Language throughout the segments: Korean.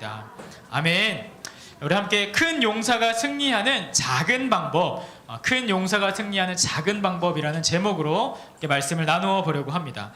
하겠습니다. 아멘. 우리 함께 큰 용사가 승리하는 작은 방법, 어, 큰 용사가 승리하는 작은 방법이라는 제목으로 말씀을 나누어 보려고 합니다.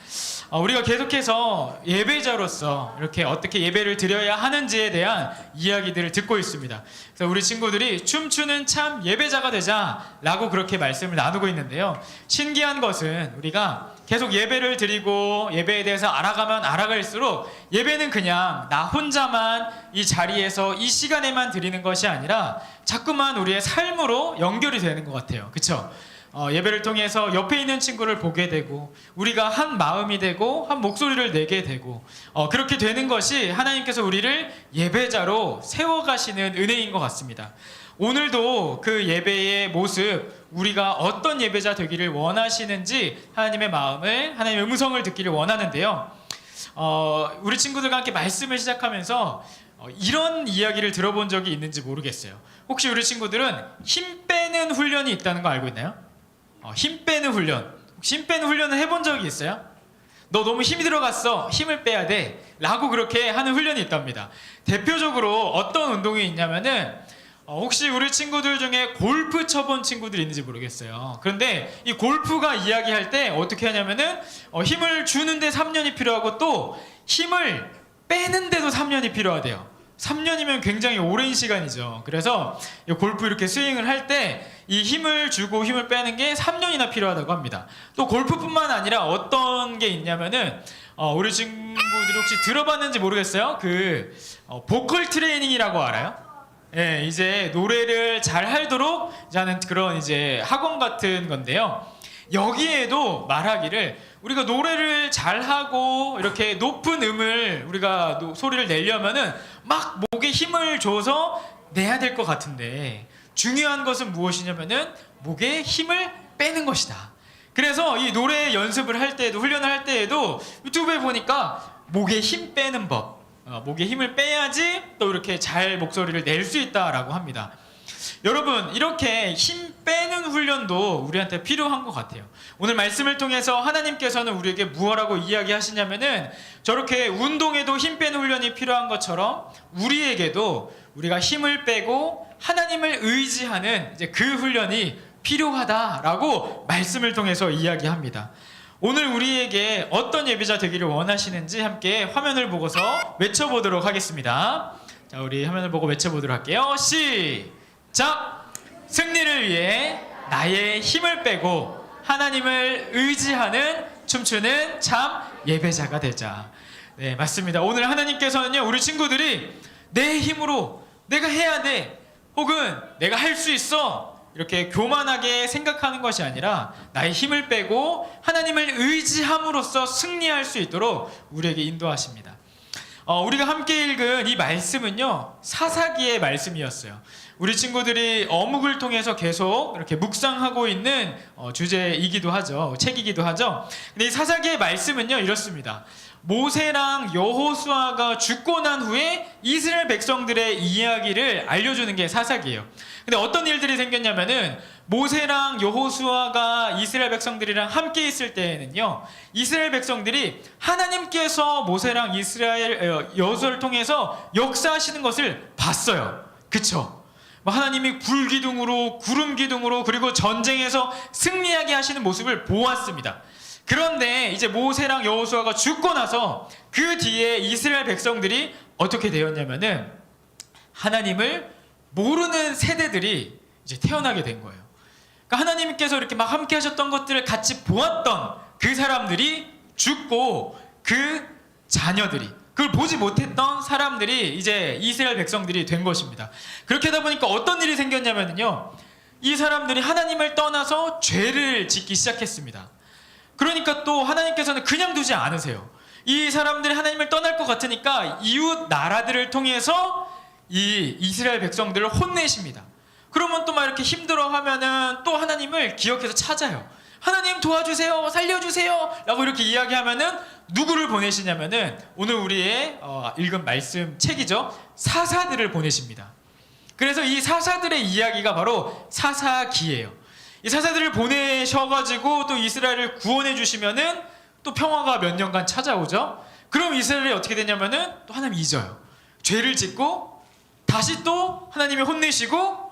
어, 우리가 계속해서 예배자로서 이렇게 어떻게 예배를 드려야 하는지에 대한 이야기들을 듣고 있습니다. 그래서 우리 친구들이 춤추는 참 예배자가 되자라고 그렇게 말씀을 나누고 있는데요. 신기한 것은 우리가 계속 예배를 드리고 예배에 대해서 알아가면 알아갈수록 예배는 그냥 나 혼자만 이 자리에서 이 시간에만 드리는 것이 아니라 자꾸만 우리의 삶으로 연결이 되는 것 같아요. 그렇죠? 어, 예배를 통해서 옆에 있는 친구를 보게 되고 우리가 한 마음이 되고 한 목소리를 내게 되고 어, 그렇게 되는 것이 하나님께서 우리를 예배자로 세워가시는 은혜인 것 같습니다. 오늘도 그 예배의 모습 우리가 어떤 예배자 되기를 원하시는지 하나님의 마음을 하나님의 음성을 듣기를 원하는데요. 어, 우리 친구들과 함께 말씀을 시작하면서 어, 이런 이야기를 들어본 적이 있는지 모르겠어요. 혹시 우리 친구들은 힘 빼는 훈련이 있다는 거 알고 있나요? 어, 힘 빼는 훈련. 힘 빼는 훈련을 해본 적이 있어요? 너 너무 힘이 들어갔어. 힘을 빼야 돼. 라고 그렇게 하는 훈련이 있답니다. 대표적으로 어떤 운동이 있냐면은 어, 혹시 우리 친구들 중에 골프 쳐본 친구들 있는지 모르겠어요. 그런데 이 골프가 이야기할 때 어떻게 하냐면은 어, 힘을 주는데 3년이 필요하고 또 힘을 빼는데도 3년이 필요하대요. 3년이면 굉장히 오랜 시간이죠. 그래서 이 골프 이렇게 스윙을 할 때 이 힘을 주고 힘을 빼는 게 3년이나 필요하다고 합니다. 또 골프뿐만 아니라 어떤 게 있냐면은 어, 우리 친구들이 혹시 들어봤는지 모르겠어요. 그 어, 보컬 트레이닝이라고 알아요? 예, 이제 노래를 잘 하도록 하는 그런 이제 학원 같은 건데요. 여기에도 말하기를 우리가 노래를 잘 하고 이렇게 높은 음을 우리가 노- 소리를 내려면은 막 목에 힘을 줘서 내야 될 것 같은데 중요한 것은 무엇이냐면은 목에 힘을 빼는 것이다. 그래서 이 노래 연습을 할 때에도 훈련을 할 때에도 유튜브에 보니까 목에 힘 빼는 법, 어, 목에 힘을 빼야지 또 이렇게 잘 목소리를 낼 수 있다라고 합니다. 여러분 이렇게 힘 빼는 훈련도 우리한테 필요한 것 같아요. 오늘 말씀을 통해서 하나님께서는 우리에게 무엇라고 이야기하시냐면은 저렇게 운동에도 힘 빼는 훈련이 필요한 것처럼 우리에게도 우리가 힘을 빼고 하나님을 의지하는 이제 그 훈련이 필요하다라고 말씀을 통해서 이야기합니다. 오늘 우리에게 어떤 예배자 되기를 원하시는지 함께 화면을 보고서 외쳐보도록 하겠습니다. 자, 우리 화면을 보고 외쳐보도록 할게요. 시 작! 승리를 위해 나의 힘을 빼고 하나님을 의지하는 춤추는 참 예배자가 되자. 네, 맞습니다. 오늘 하나님께서는요, 우리 친구들이 내 힘으로 내가 해야 돼. 혹은 내가 할 수 있어. 이렇게 교만하게 생각하는 것이 아니라 나의 힘을 빼고 하나님을 의지함으로써 승리할 수 있도록 우리에게 인도하십니다. 어, 우리가 함께 읽은 이 말씀은요 사사기의 말씀이었어요. 우리 친구들이 어묵을 통해서 계속 이렇게 묵상하고 있는 어, 주제이기도 하죠, 책이기도 하죠. 근데 이 사사기의 말씀은요 이렇습니다. 모세랑 여호수아가 죽고 난 후에 이스라엘 백성들의 이야기를 알려주는 게 사사기예요. 근데 어떤 일들이 생겼냐면은 모세랑 여호수아가 이스라엘 백성들이랑 함께 있을 때에는요 이스라엘 백성들이 하나님께서 모세랑 이스라엘 어, 여호수아를 통해서 역사하시는 것을 봤어요. 그쵸? 뭐 하나님이 불기둥으로 구름 기둥으로 그리고 전쟁에서 승리하게 하시는 모습을 보았습니다. 그런데 이제 모세랑 여호수아가 죽고 나서 그 뒤에 이스라엘 백성들이 어떻게 되었냐면은 하나님을 모르는 세대들이 이제 태어나게 된 거예요. 그러니까 하나님께서 이렇게 막 함께 하셨던 것들을 같이 보았던 그 사람들이 죽고 그 자녀들이 그걸 보지 못했던 사람들이 이제 이스라엘 백성들이 된 것입니다. 그렇게 하다 보니까 어떤 일이 생겼냐면요. 이 사람들이 하나님을 떠나서 죄를 짓기 시작했습니다. 그러니까 또 하나님께서는 그냥 두지 않으세요. 이 사람들이 하나님을 떠날 것 같으니까 이웃 나라들을 통해서 이 이스라엘 백성들을 혼내십니다. 그러면 또 막 이렇게 힘들어 하면은 또 하나님을 기억해서 찾아요. 하나님 도와주세요, 살려주세요. 라고 이렇게 이야기하면은 누구를 보내시냐면은 오늘 우리의 어, 읽은 말씀 책이죠. 사사들을 보내십니다. 그래서 이 사사들의 이야기가 바로 사사기예요. 이 사사들을 보내셔가지고 또 이스라엘을 구원해 주시면은 또 평화가 몇 년간 찾아오죠. 그럼 이스라엘이 어떻게 되냐면은 또 하나님 잊어요. 죄를 짓고 다시 또 하나님이 혼내시고 또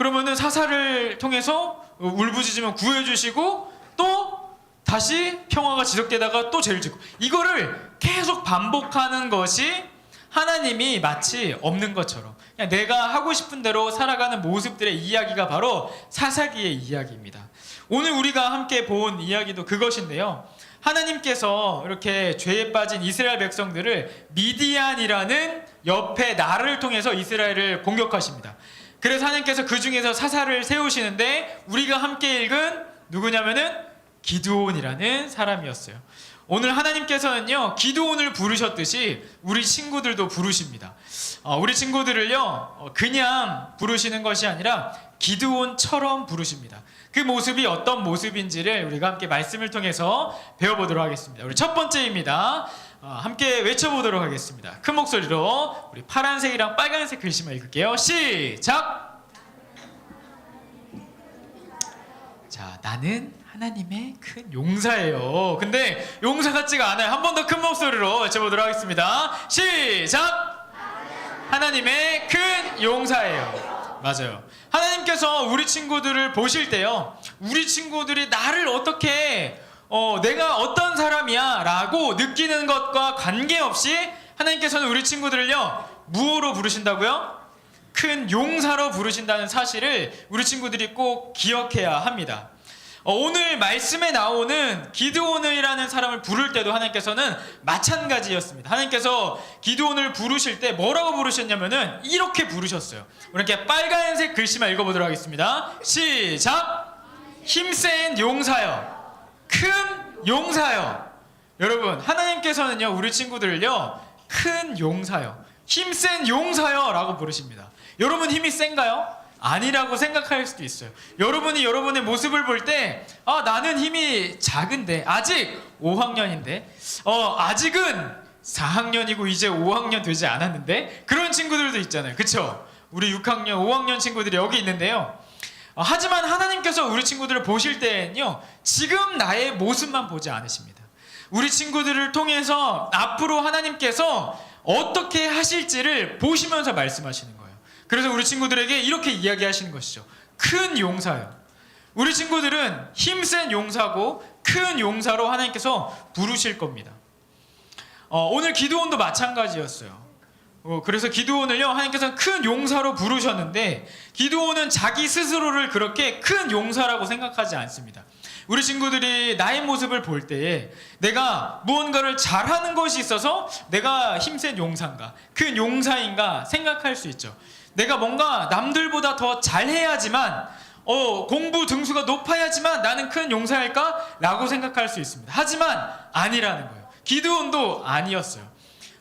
그러면은 사사를 통해서 울부짖으면 구해주시고 또 다시 평화가 지속되다가 또 죄를 짓고 이거를 계속 반복하는 것이 하나님이 마치 없는 것처럼 그냥 내가 하고 싶은 대로 살아가는 모습들의 이야기가 바로 사사기의 이야기입니다. 오늘 우리가 함께 본 이야기도 그것인데요. 하나님께서 이렇게 죄에 빠진 이스라엘 백성들을 미디안이라는 옆에 나라를 통해서 이스라엘을 공격하십니다. 그래서 하나님께서 그 중에서 사사를 세우시는데 우리가 함께 읽은 누구냐면은 기드온이라는 사람이었어요. 오늘 하나님께서는요 기드온을 부르셨듯이 우리 친구들도 부르십니다. 어, 우리 친구들을요 어, 그냥 부르시는 것이 아니라 기드온처럼 부르십니다. 그 모습이 어떤 모습인지를 우리가 함께 말씀을 통해서 배워보도록 하겠습니다. 우리 첫 번째입니다. 어, 함께 외쳐보도록 하겠습니다. 큰 목소리로 우리 파란색이랑 빨간색 글씨만 읽을게요. 시작. 자, 나는 하나님의 큰 용사예요. 근데 용사 같지가 않아요. 한 번 더 큰 목소리로 외쳐보도록 하겠습니다. 시작! 하나님의 큰 용사예요. 맞아요. 하나님께서 우리 친구들을 보실 때요. 우리 친구들이 나를 어떻게 어, 내가 어떤 사람이야 라고 느끼는 것과 관계없이 하나님께서는 우리 친구들을요. 무엇로 부르신다고요? 큰 용사로 부르신다는 사실을 우리 친구들이 꼭 기억해야 합니다. 어, 오늘 말씀에 나오는 기드온이라는 사람을 부를 때도 하나님께서는 마찬가지였습니다. 하나님께서 기드온을 부르실 때 뭐라고 부르셨냐면은 이렇게 부르셨어요. 이렇게 빨간색 글씨만 읽어보도록 하겠습니다. 시작. 힘센 용사여, 큰 용사여. 여러분 하나님께서는요 우리 친구들을요 큰 용사여, 힘센 용사여라고 부르십니다. 여러분 힘이 센가요? 아니라고 생각할 수도 있어요. 여러분이 여러분의 모습을 볼 때, 아, 나는 힘이 작은데, 아직 5학년인데, 어, 아직은 4학년이고 이제 5학년 되지 않았는데, 그런 친구들도 있잖아요. 그쵸? 우리 6학년, 5학년 친구들이 여기 있는데요. 어, 하지만 하나님께서 우리 친구들을 보실 때는요, 지금 나의 모습만 보지 않으십니다. 우리 친구들을 통해서 앞으로 하나님께서 어떻게 하실지를 보시면서 말씀하시는 거예요. 그래서 우리 친구들에게 이렇게 이야기하시는 것이죠. 큰 용사요. 우리 친구들은 힘센 용사고 큰 용사로 하나님께서 부르실 겁니다. 어, 오늘 기도원도 마찬가지였어요. 어, 그래서 기도원을요 하나님께서 큰 용사로 부르셨는데 기도원은 자기 스스로를 그렇게 큰 용사라고 생각하지 않습니다. 우리 친구들이 나의 모습을 볼 때에 내가 무언가를 잘하는 것이 있어서 내가 힘센 용사인가 큰 용사인가 생각할 수 있죠. 내가 뭔가 남들보다 더 잘해야지만 어, 공부 등수가 높아야지만 나는 큰 용사일까? 라고 생각할 수 있습니다. 하지만 아니라는 거예요. 기드온도 아니었어요.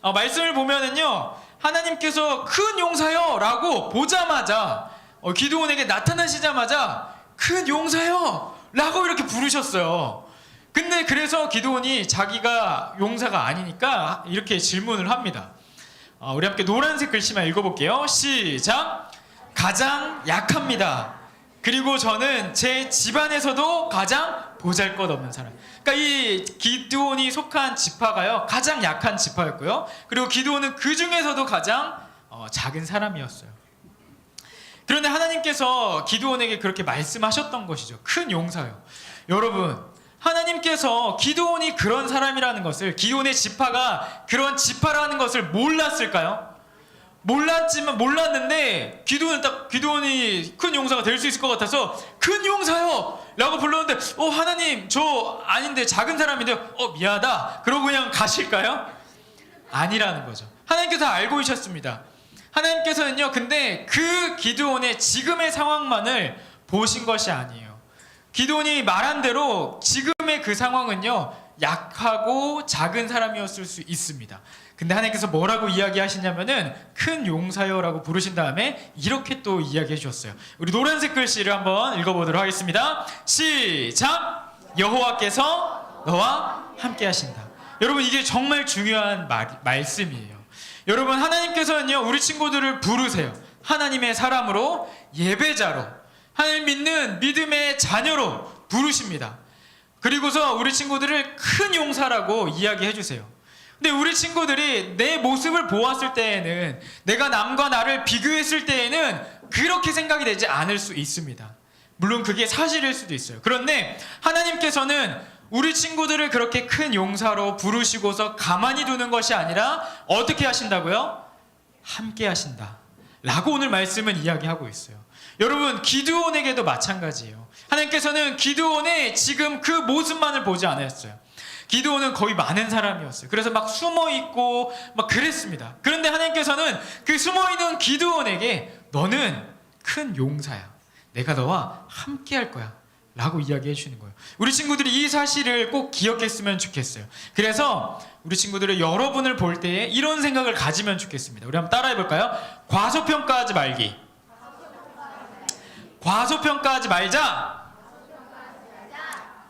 어, 말씀을 보면은요, 하나님께서 큰 용사요! 라고 보자마자, 어, 기드온에게 나타나시자마자, 큰 용사요! 라고 이렇게 부르셨어요. 근데 그래서 기드온이 자기가 용사가 아니니까 이렇게 질문을 합니다. 어, 우리 함께 노란색 글씨만 읽어볼게요. 시작. 가장 약합니다. 그리고 저는 제 집안에서도 가장 보잘것없는 사람. 그러니까 이 기드온이 속한 지파가요 가장 약한 지파였고요. 그리고 기드온은 그 중에서도 가장 어, 작은 사람이었어요. 그런데 하나님께서 기드온에게 그렇게 말씀하셨던 것이죠. 큰 용사요. 여러분, 하나님께서 기드온이 그런 사람이라는 것을 기드온의 지파가 그런 지파라는 것을 몰랐을까요? 몰랐지만 몰랐는데 기도는 딱 기도원이 큰 용사가 될 수 있을 것 같아서 큰 용사요라고 불렀는데 어 하나님 저 아닌데 작은 사람인데 어 미안하다 그러고 그냥 가실까요? 아니라는 거죠. 하나님께서 알고 계셨습니다. 하나님께서는요 근데 그 기드온의 지금의 상황만을 보신 것이 아니에요. 기드온이 말한 대로 지금의 그 상황은요 약하고 작은 사람이었을 수 있습니다. 근데 하나님께서 뭐라고 이야기하시냐면은 큰 용사여라고 부르신 다음에 이렇게 또 이야기해 주셨어요. 우리 노란색 글씨를 한번 읽어보도록 하겠습니다. 시작. 여호와께서 너와 함께 하신다. 여러분 이게 정말 중요한 말, 말씀이에요. 여러분 하나님께서는요 우리 친구들을 부르세요. 하나님의 사람으로 예배자로 하나님 믿는 믿음의 자녀로 부르십니다. 그리고서 우리 친구들을 큰 용사라고 이야기해 주세요. 근데 우리 친구들이 내 모습을 보았을 때에는 내가 남과 나를 비교했을 때에는 그렇게 생각이 되지 않을 수 있습니다. 물론 그게 사실일 수도 있어요. 그런데 하나님께서는 우리 친구들을 그렇게 큰 용사로 부르시고서 가만히 두는 것이 아니라 어떻게 하신다고요? 함께 하신다. 라고 오늘 말씀은 이야기하고 있어요. 여러분, 기드온에게도 마찬가지예요. 하나님께서는 기드온의 지금 그 모습만을 보지 않았어요. 기드온은 거의 많은 사람이었어요. 그래서 막 숨어 있고 막 그랬습니다. 그런데 하나님께서는 그 숨어 있는 기드온에게 너는 큰 용사야. 내가 너와 함께 할 거야. 라고 이야기해 주시는 거예요. 우리 친구들이 이 사실을 꼭 기억했으면 좋겠어요. 그래서 우리 친구들이 여러분을 볼 때에 이런 생각을 가지면 좋겠습니다. 우리 한번 따라해 볼까요? 과소평가하지 말기. 과소평가하지 말자.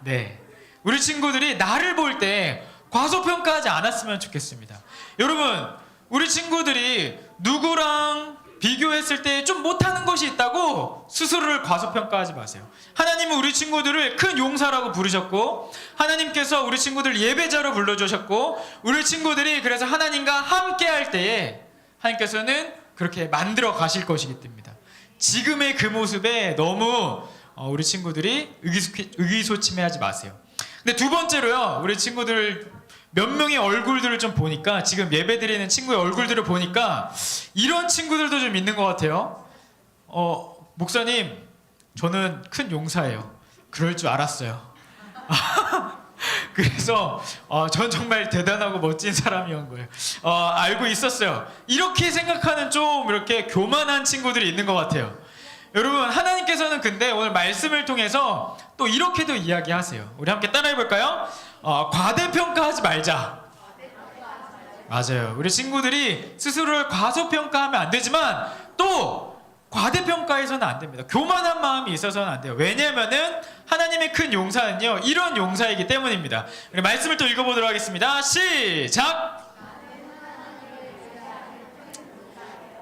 네. 우리 친구들이 나를 볼 때 과소평가하지 않았으면 좋겠습니다. 여러분, 우리 친구들이 누구랑 비교했을 때 좀 못하는 것이 있다고 스스로를 과소평가하지 마세요. 하나님은 우리 친구들을 큰 용사라고 부르셨고, 하나님께서 우리 친구들 예배자로 불러주셨고, 우리 친구들이 그래서 하나님과 함께 할 때에 하나님께서는 그렇게 만들어 가실 것이기 때문입니다. 지금의 그 모습에 너무 어, 우리 친구들이 의기소- 의기소 침해하지 마세요. 근데 두 번째로요, 우리 친구들 몇 명의 얼굴들을 좀 보니까 지금 예배 드리는 친구의 얼굴들을 보니까 이런 친구들도 좀 있는 것 같아요. 어, 목사님, 저는 큰 용사예요. 그럴 줄 알았어요. 그래서 어, 전 정말 대단하고 멋진 사람이온 거예요. 어, 알고 있었어요. 이렇게 생각하는 좀 이렇게 교만한 친구들이 있는 것 같아요. 여러분 하나님께서는 근데 오늘 말씀을 통해서 또 이렇게도 이야기하세요. 우리 함께 따라해 볼까요? 어, 과대평가하지 말자. 맞아요. 우리 친구들이 스스로를 과소평가하면 안 되지만 또 과대평가해서는 안 됩니다. 교만한 마음이 있어서는 안 돼요. 왜냐하면은 하나님의 큰 용사는요 이런 용사이기 때문입니다. 말씀을 또 읽어보도록 하겠습니다. 시작.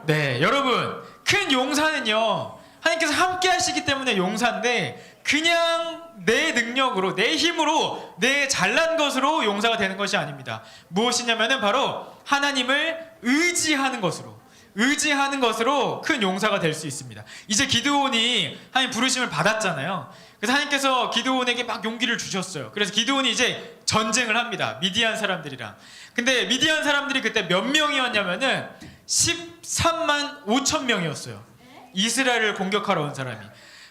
네, 여러분 큰 용사는요 하나님께서 함께 하시기 때문에 용사인데 그냥 내 능력으로 내 힘으로 내 잘난 것으로 용사가 되는 것이 아닙니다. 무엇이냐면은 바로 하나님을 의지하는 것으로 의지하는 것으로 큰 용사가 될 수 있습니다. 이제 기드온이 하나님 부르심을 받았잖아요. 그래서 하나님께서 기드온에게 막 용기를 주셨어요. 그래서 기드온이 이제 전쟁을 합니다. 미디안 사람들이랑. 근데 미디안 사람들이 그때 몇 명이었냐면은 13만 5천 명이었어요. 이스라엘을 공격하러 온 사람이.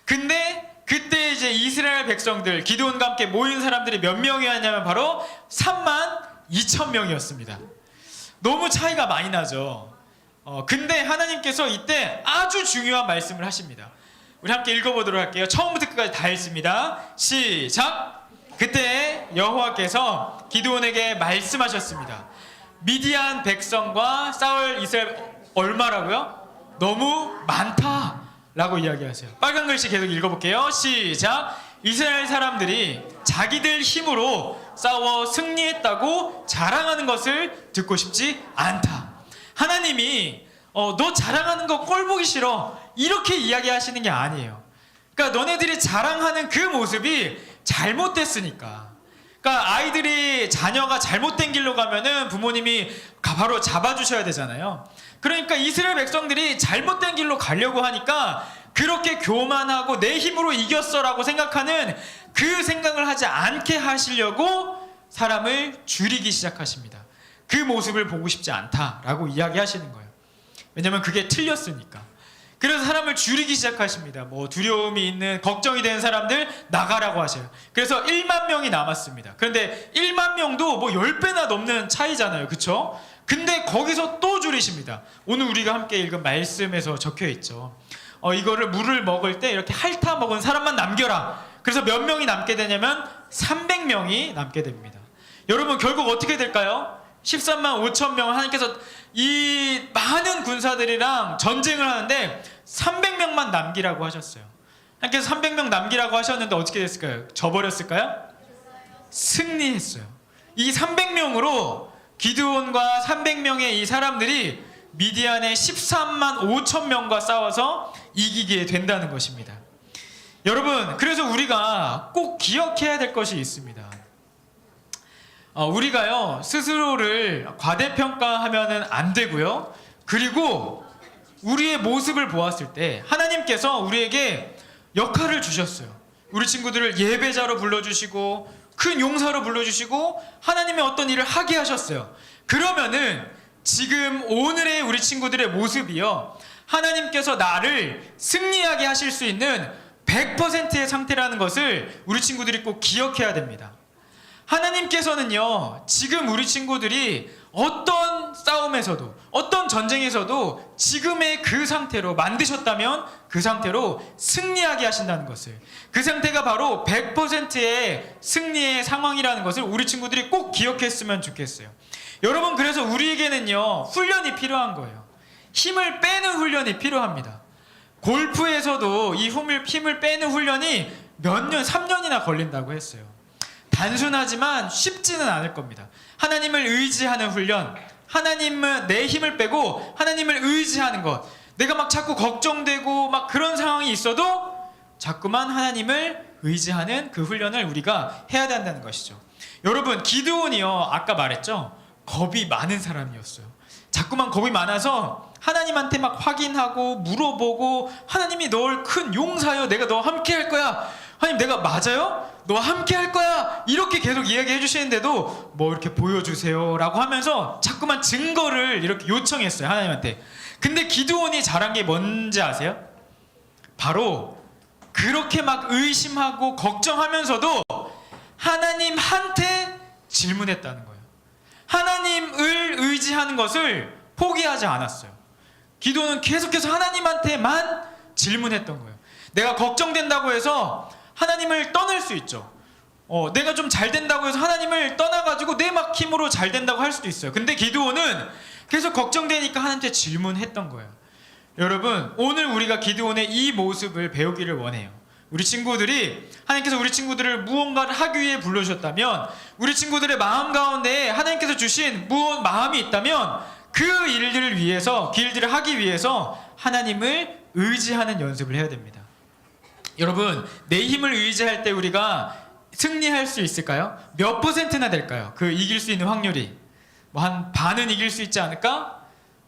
근데 그때 이제 이스라엘 백성들 기드온과 함께 모인 사람들이 몇 명이었냐면 바로 3만 2천 명이었습니다. 너무 차이가 많이 나죠. 어, 근데 하나님께서 이때 아주 중요한 말씀을 하십니다. 우리 함께 읽어보도록 할게요. 처음부터 끝까지 다 읽습니다. 시작. 그때 여호와께서 기드온에게 말씀하셨습니다. 미디안 백성과 싸울 이스라엘 얼마라고요? 너무 많다라고 이야기하세요. 빨간 글씨 계속 읽어볼게요. 시작. 이스라엘 사람들이 자기들 힘으로 싸워 승리했다고 자랑하는 것을 듣고 싶지 않다. 하나님이 어, 너 자랑하는 거 꼴 보기 싫어 이렇게 이야기하시는 게 아니에요. 그러니까 너네들이 자랑하는 그 모습이 잘못됐으니까. 그러니까 아이들이 자녀가 잘못된 길로 가면은 부모님이 가- 바로 잡아주셔야 되잖아요. 그러니까 이스라엘 백성들이 잘못된 길로 가려고 하니까 그렇게 교만하고 내 힘으로 이겼어라고 생각하는 그 생각을 하지 않게 하시려고 사람을 줄이기 시작하십니다. 그 모습을 보고 싶지 않다라고 이야기하시는 거예요. 왜냐면 그게 틀렸으니까. 그래서 사람을 줄이기 시작하십니다. 뭐 두려움이 있는 걱정이 되는 사람들 나가라고 하셔요. 그래서 1만 명이 남았습니다. 그런데 1만 명도 뭐 10배나 넘는 차이잖아요. 그쵸? 근데 거기서 또 줄이십니다. 오늘 우리가 함께 읽은 말씀에서 적혀 있죠. 어, 이거를 물을 먹을 때 이렇게 핥아 먹은 사람만 남겨라. 그래서 몇 명이 남게 되냐면 300명이 남게 됩니다. 여러분 결국 어떻게 될까요? 13만 5천 명 하나님께서 이 많은 군사들이랑 전쟁을 하는데 300명만 남기라고 하셨어요. 하나님께서 300명 남기라고 하셨는데 어떻게 됐을까요? 져버렸을까요? 승리했어요. 이 300명으로 기드온과 300명의 이 사람들이 미디안의 13만 5천 명과 싸워서 이기게 된다는 것입니다. 여러분, 그래서 우리가 꼭 기억해야 될 것이 있습니다. 어, 우리가요 스스로를 과대평가하면은 안 되고요. 그리고 우리의 모습을 보았을 때 하나님께서 우리에게 역할을 주셨어요. 우리 친구들을 예배자로 불러주시고 큰 용사로 불러주시고 하나님의 어떤 일을 하게 하셨어요. 그러면은 지금 오늘의 우리 친구들의 모습이요. 하나님께서 나를 승리하게 하실 수 있는 100%의 상태라는 것을 우리 친구들이 꼭 기억해야 됩니다. 하나님께서는요, 지금 우리 친구들이 어떤 싸움에서도, 어떤 전쟁에서도 지금의 그 상태로 만드셨다면 그 상태로 승리하게 하신다는 것을. 그 상태가 바로 100%의 승리의 상황이라는 것을 우리 친구들이 꼭 기억했으면 좋겠어요. 여러분, 그래서 우리에게는요, 훈련이 필요한 거예요. 힘을 빼는 훈련이 필요합니다. 골프에서도 이 힘을, 힘을 빼는 훈련이 몇 년, 3년이나 걸린다고 했어요. 단순하지만 쉽지는 않을 겁니다. 하나님을 의지하는 훈련, 하나님은 내 힘을 빼고 하나님을 의지하는 것. 내가 막 자꾸 걱정되고 막 그런 상황이 있어도 자꾸만 하나님을 의지하는 그 훈련을 우리가 해야 된다는 것이죠. 여러분, 기드온이요. 아까 말했죠. 겁이 많은 사람이었어요. 자꾸만 겁이 많아서 하나님한테 막 확인하고 물어보고 하나님이 널 큰 용사요. 내가 너 함께 할 거야. 하나님 내가 맞아요? 너와 함께 할 거야. 이렇게 계속 이야기해 주시는데도 뭐 이렇게 보여주세요라고 하면서 자꾸만 증거를 이렇게 요청했어요. 하나님한테. 근데 기드온이 잘한 게 뭔지 아세요? 바로 그렇게 막 의심하고 걱정하면서도 하나님한테 질문했다는 거예요. 하나님을 의지하는 것을 포기하지 않았어요. 기도는 계속해서 하나님한테만 질문했던 거예요. 내가 걱정된다고 해서 하나님을 떠날 수 있죠. 어, 내가 좀 잘 된다고 해서 하나님을 떠나가지고 내 막 힘으로 잘 된다고 할 수도 있어요. 근데 기도는 계속 걱정되니까 하나님한테 질문했던 거예요. 여러분, 오늘 우리가 기도원의 이 모습을 배우기를 원해요. 우리 친구들이 하나님께서 우리 친구들을 무언가를 하기 위해 불러주셨다면 우리 친구들의 마음 가운데 하나님께서 주신 무언 마음이 있다면 그 일들을 위해서 그 일들을 하기 위해서 하나님을 의지하는 연습을 해야 됩니다. 여러분 내 힘을 의지할 때 우리가 승리할 수 있을까요? 몇 퍼센트나 될까요? 그 이길 수 있는 확률이 뭐 한 반은 이길 수 있지 않을까?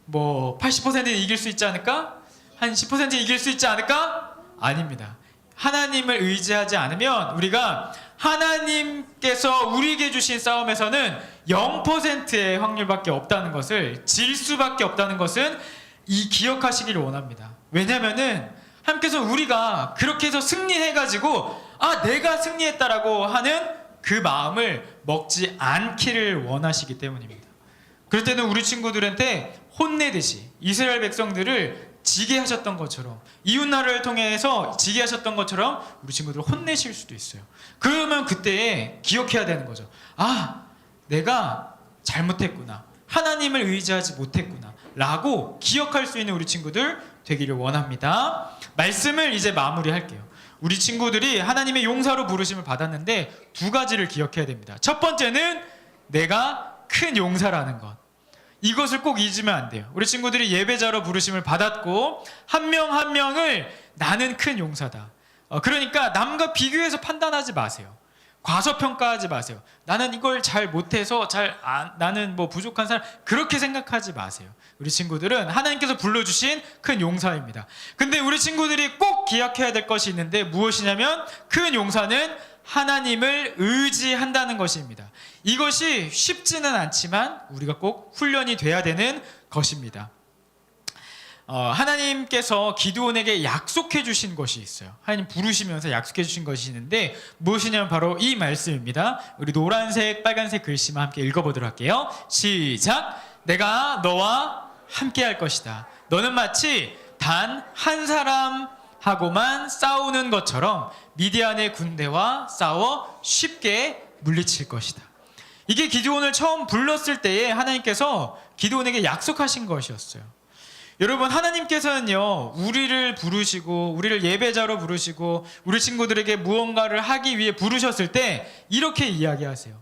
뭐 80%는 이길 수 있지 않을까? 한 10% 이길 수 있지 않을까? 아닙니다. 하나님을 의지하지 않으면 우리가 하나님께서 우리에게 주신 싸움에서는 0%의 확률밖에 없다는 것을 질 수밖에 없다는 것은 이 기억하시기를 원합니다. 왜냐면은 하나님께서 우리가 그렇게 해서 승리해가지고 아 내가 승리했다라고 하는 그 마음을 먹지 않기를 원하시기 때문입니다. 그럴 때는 우리 친구들한테 혼내듯이 이스라엘 백성들을 지게 하셨던 것처럼 이웃 나라를 통해서 지게 하셨던 것처럼 우리 친구들을 혼내실 수도 있어요. 그러면 그때 기억해야 되는 거죠. 아, 내가 잘못했구나. 하나님을 의지하지 못했구나. 라고 기억할 수 있는 우리 친구들 되기를 원합니다. 말씀을 이제 마무리할게요. 우리 친구들이 하나님의 용사로 부르심을 받았는데 두 가지를 기억해야 됩니다. 첫 번째는 내가 큰 용사라는 것. 이것을 꼭 잊으면 안 돼요. 우리 친구들이 예배자로 부르심을 받았고 한 명한 명을 나는 큰 용사다. 어, 그러니까 남과 비교해서 판단하지 마세요. 과소평가하지 마세요. 나는 이걸 잘 못해서 잘 안, 나는 뭐 부족한 사람 그렇게 생각하지 마세요. 우리 친구들은 하나님께서 불러주신 큰 용사입니다. 근데 우리 친구들이 꼭 기억해야 될 것이 있는데 무엇이냐면 큰 용사는 하나님을 의지한다는 것입니다. 이것이 쉽지는 않지만 우리가 꼭 훈련이 돼야 되는 것입니다. 어, 하나님께서 기드온에게 약속해 주신 것이 있어요. 하나님 부르시면서 약속해 주신 것이 있는데 무엇이냐면 바로 이 말씀입니다. 우리 노란색, 빨간색 글씨만 함께 읽어보도록 할게요. 시작. 내가 너와 함께 할 것이다. 너는 마치 단 한 사람하고만 싸우는 것처럼 미디안의 군대와 싸워 쉽게 물리칠 것이다. 이게 기드온을 처음 불렀을 때에 하나님께서 기드온에게 약속하신 것이었어요. 여러분 하나님께서는요 우리를 부르시고 우리를 예배자로 부르시고 우리 친구들에게 무언가를 하기 위해 부르셨을 때 이렇게 이야기하세요.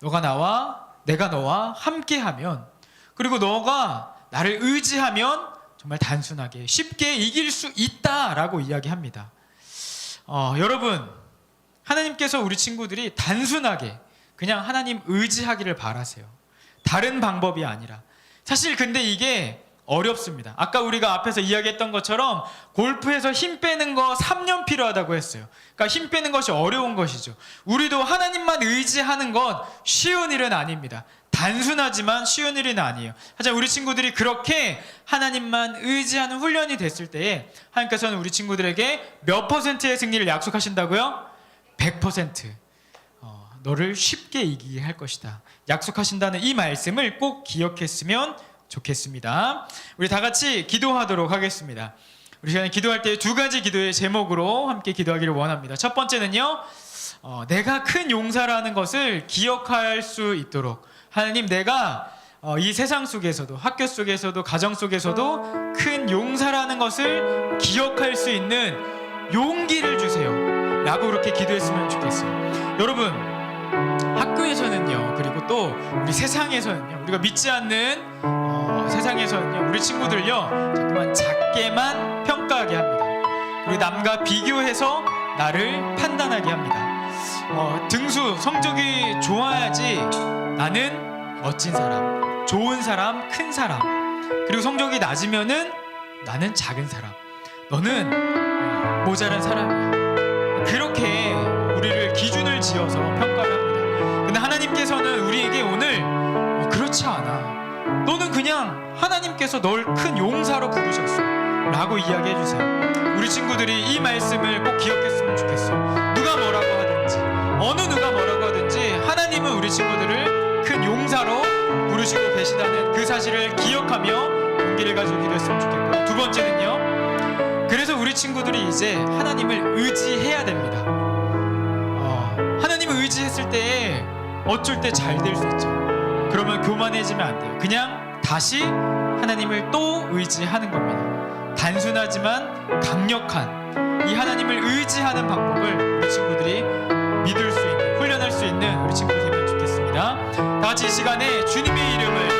너가 나와 내가 너와 함께하면 그리고 너가 나를 의지하면 정말 단순하게 쉽게 이길 수 있다라고 이야기합니다. 어, 여러분 하나님께서 우리 친구들이 단순하게 그냥 하나님 의지하기를 바라세요. 다른 방법이 아니라. 사실 근데 이게 어렵습니다. 아까 우리가 앞에서 이야기했던 것처럼 골프에서 힘 빼는 거 3년 필요하다고 했어요. 그러니까 힘 빼는 것이 어려운 것이죠. 우리도 하나님만 의지하는 건 쉬운 일은 아닙니다. 단순하지만 쉬운 일은 아니에요. 하지만 우리 친구들이 그렇게 하나님만 의지하는 훈련이 됐을 때에 하나님께서는 우리 친구들에게 몇 퍼센트의 승리를 약속하신다고요? 100%. 어, 너를 쉽게 이기게 할 것이다. 약속하신다는 이 말씀을 꼭 기억했으면 좋겠습니다. 우리 다 같이 기도하도록 하겠습니다. 우리 시간에 기도할 때 두 가지 기도의 제목으로 함께 기도하기를 원합니다. 첫 번째는요, 어, 내가 큰 용사라는 것을 기억할 수 있도록 하나님 내가 어, 이 세상 속에서도 학교 속에서도 가정 속에서도 큰 용사라는 것을 기억할 수 있는 용기를 주세요. 라고 그렇게 기도했으면 좋겠어요. 여러분, 학교에서는요, 그리고 또 우리 세상에서는요, 우리가 믿지 않는 어, 세상에서는요, 우리 친구들요, 자꾸만 작게만 평가하게 합니다. 그리고 남과 비교해서 나를 판단하게 합니다. 어, 등수 성적이 좋아야지 나는 멋진 사람, 좋은 사람, 큰 사람. 그리고 성적이 낮으면은 나는 작은 사람. 너는 어, 모자란 사람이야. 그렇게 우리를 기준을 지어서 평가를 합니다. 근데 하나님께서는 우리에게 오늘 어, 그렇지 않아. 너는 그냥 하나님께서 널 큰 용사로 부르셨어. 라고 이야기해 주세요. 우리 친구들이 이 말씀을 꼭 기억했으면 좋겠어. 누가 뭐라고 하든지, 어느 누가 뭐라고 하든지, 하나님은 우리 친구들을 큰 용사로 부르시고 계시다는 그 사실을 기억하며 용기를 가지고 기도했으면 좋겠고요. 두 번째는요. 그래서 우리 친구들이 이제 하나님을 의지해야 됩니다. 어, 하나님을 의지했을 때 어쩔 때 잘 될 수 있죠. 그러면 교만해지면 안 돼요. 그냥 다시 하나님을 또 의지하는 겁니다. 단순하지만 강력한 이 하나님을 의지하는 방법을 우리 친구들이 믿을 수 있는, 훈련할 수 있는 우리 친구들 되면 좋겠습니다. 다 같이 이 시간에 주님의 이름을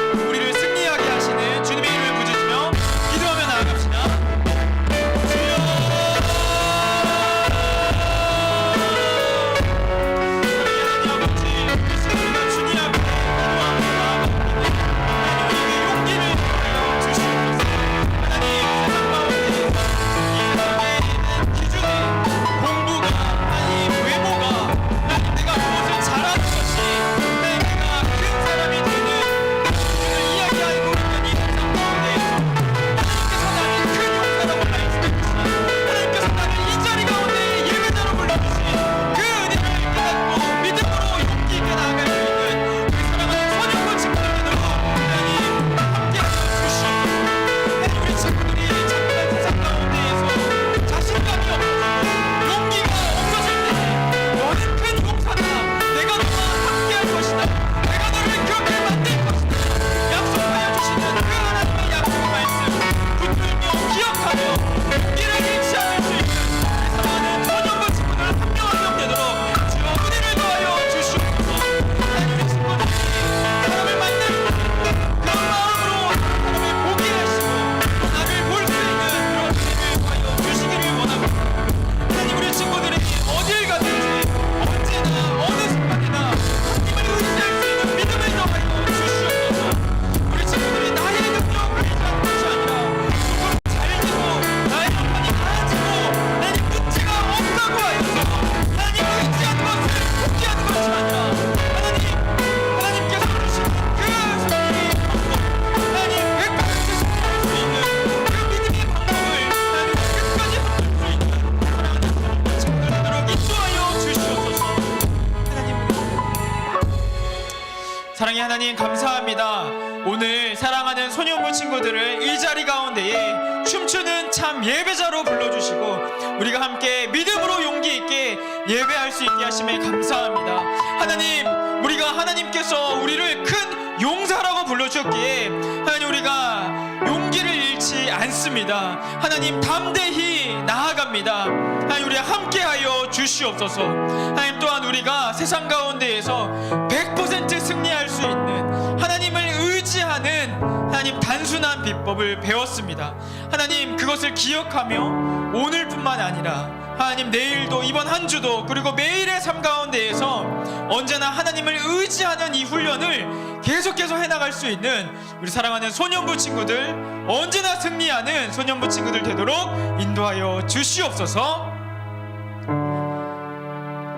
하나님 감사합니다. 오늘 사랑하는 소년부 친구들을 이 자리 가운데에 춤추는 참 예배자로 불러주시고 우리가 함께 믿음으로 용기 있게 예배할 수 있게 하심에 감사합니다. 하나님, 우리가 하나님께서 우리를 큰 용사라고 불러주셨기에 하나님 우리가 용기를 잃지 않습니다. 하나님 담대히 나아갑니다. 하나님 우리 함께하여 주시옵소서. 하나님 또한 우리가 세상 가운데에서 100% 승리할 수 있는 하나님을 의지하는 하나님 단순한 비법을 배웠습니다. 하나님 그것을 기억하며 오늘뿐만 아니라 하나님 내일도 이번 한 주도 그리고 매일의 삶 가운데에서 언제나 하나님을 의지하는 이 훈련을 계속해서 해나갈 수 있는 우리 사랑하는 소년부 친구들 언제나 승리하는 소년부 친구들 되도록 인도하여 주시옵소서.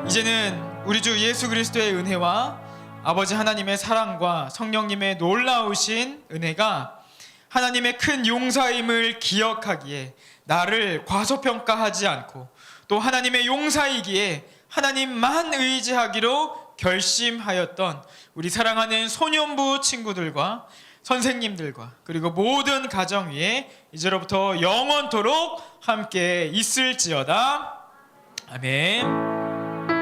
이제는 우리 주 예수 그리스도의 은혜와 아버지 하나님의 사랑과 성령님의 놀라우신 은혜가 하나님의 큰 용사임을 기억하기에 나를 과소평가하지 않고 또 하나님의 용사이기에 하나님만 의지하기로 결심하였던 우리 사랑하는 소년부 친구들과 선생님들과 그리고 모든 가정 위에 이제로부터 영원토록 함께 있을지어다. 아멘.